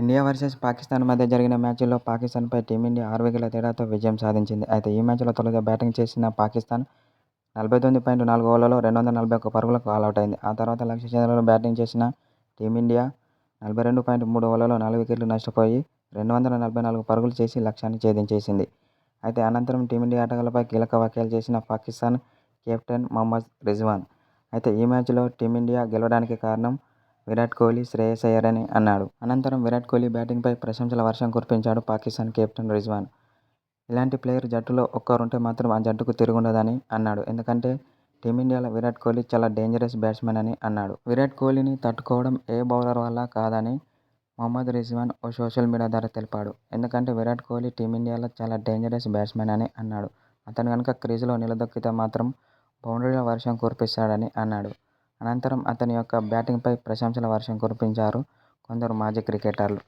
India versus Pakistan మధ్య జరిగిన మ్యాచ్లో పాకిస్తాన్పై టీమిండియా ఆరు వికెట్ల తేడాతో విజయం సాధించింది. అయితే ఈ మ్యాచ్లో తొలుత బ్యాటింగ్ చేసిన పాకిస్తాన్ నలభై తొమ్మిది పాయింట్ నాలుగు ఓవర్లలో రెండు వందల నలభై ఒక్క పరుగులకు అయింది ఆ తర్వాత లక్ష్య చంద్రలో బ్యాటింగ్ చేసిన టీమిండియా నలభై రెండు పాయింట్ మూడు ఓవర్లలో నాలుగు వికెట్లు నష్టపోయి రెండు వందల నలభై నాలుగు పరుగులు చేసి లక్ష్యాన్ని ఛేదించేసింది. అయితే అనంతరం టీమిండియా ఆటగాళ్ళపై కీలక వ్యాఖ్యలు చేసిన పాకిస్తాన్ కెప్టెన్ మహమ్మద్ రిజ్వాన్ అయితే ఈ మ్యాచ్లో టీమిండియా గెలవడానికి కారణం విరాట్ కోహ్లీ, శ్రేయస్ అయ్యర్ అని అన్నాడు. అనంతరం విరాట్ కోహ్లీ బ్యాటింగ్పై ప్రశంసల వర్షం కురిపించాడు పాకిస్తాన్ కెప్టెన్ రిజ్వాన్. ఇలాంటి ప్లేయర్ జట్టులో ఒక్కరుంటే మాత్రం ఆ జట్టుకు తిరుగుండదని అన్నాడు. ఎందుకంటే టీమిండియాలో విరాట్ కోహ్లీ చాలా డేంజరస్ బ్యాట్స్మెన్ అని అన్నాడు. విరాట్ కోహ్లీని తట్టుకోవడం ఏ బౌలర్ వల్ల కాదని మహమ్మద్ రిజ్వాన్ ఓ సోషల్ మీడియా ద్వారా తెలిపాడు. ఎందుకంటే విరాట్ కోహ్లీ టీమిండియాలో చాలా డేంజరస్ బ్యాట్స్మెన్ అని అన్నాడు. అతను కనుక క్రీజులో నిలదొక్కితే మాత్రం బౌండరీల వర్షం కురిపిస్తాడని అన్నాడు. అనంతరం అతని యొక్క బ్యాటింగ్పై ప్రశంసల వర్షం కురిపించారు కొందరు మాజీ క్రికెటర్లు.